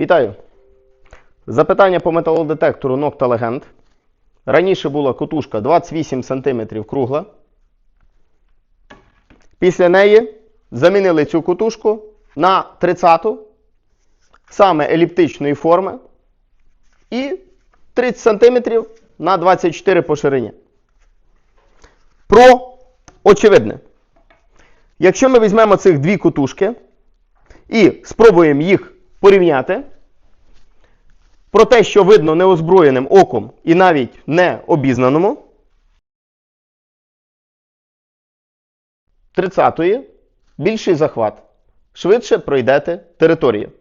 Вітаю! Запитання по металодетектору Nocta Legend. Раніше була котушка 28 см кругла. Після неї замінили цю котушку на 30-ту, саме еліптичної форми і 30 см на 24 по ширині. Про очевидне. Якщо ми візьмемо цих дві котушки і спробуємо їх порівняти, про те, що видно неозброєним оком і навіть не обізнаному, 30-ї більший захват. Швидше пройдете територію.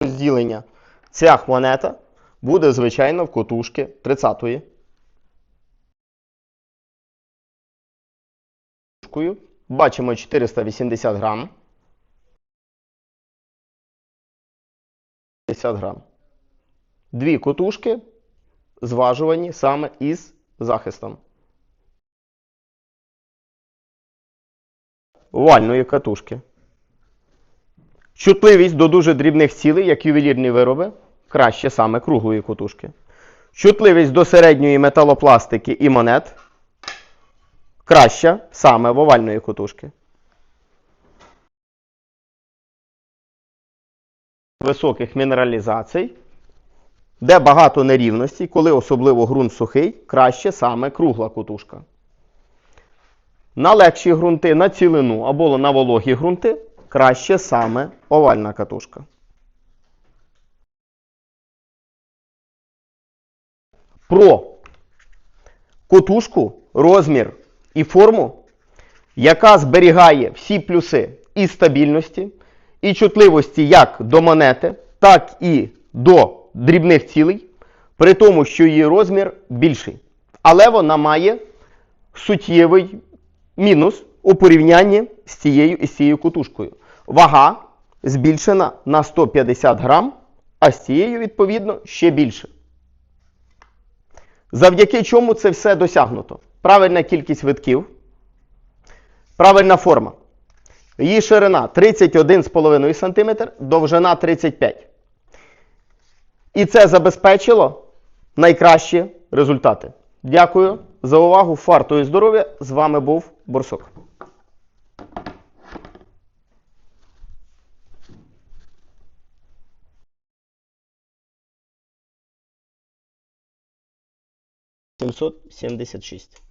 Розділення ця монета буде, звичайно, в котушки 30-ї. Бачимо 480 грам. 50 грам. Дві котушки зважувані саме із захистом. Овальної катушки. Чутливість до дуже дрібних цілей, як ювелірні вироби, краще саме круглої котушки. Чутливість до середньої металопластики і монет краща саме в овальної котушки. Високих мінералізацій, де багато нерівностей, коли особливо ґрунт сухий, краще саме кругла котушка. На легші ґрунти, на цілину або на вологі ґрунти краще саме овальна катушка. Про котушку, розмір і форму, яка зберігає всі плюси і стабільності, і чутливості як до монети, так і до дрібних цілей, при тому, що її розмір більший. Але вона має суттєвий мінус у порівнянні з цією і з цією кутушкою. Вага збільшена на 150 грам, а з цією, відповідно, ще більше. Завдяки чому це все досягнуто? Правильна кількість витків, правильна форма. Її ширина 31,5 см, довжина 35 І це забезпечило найкращі результати. Дякую за увагу. Фарту і здоров'я. З вами був Борсук. Сімсот сімдесят шість.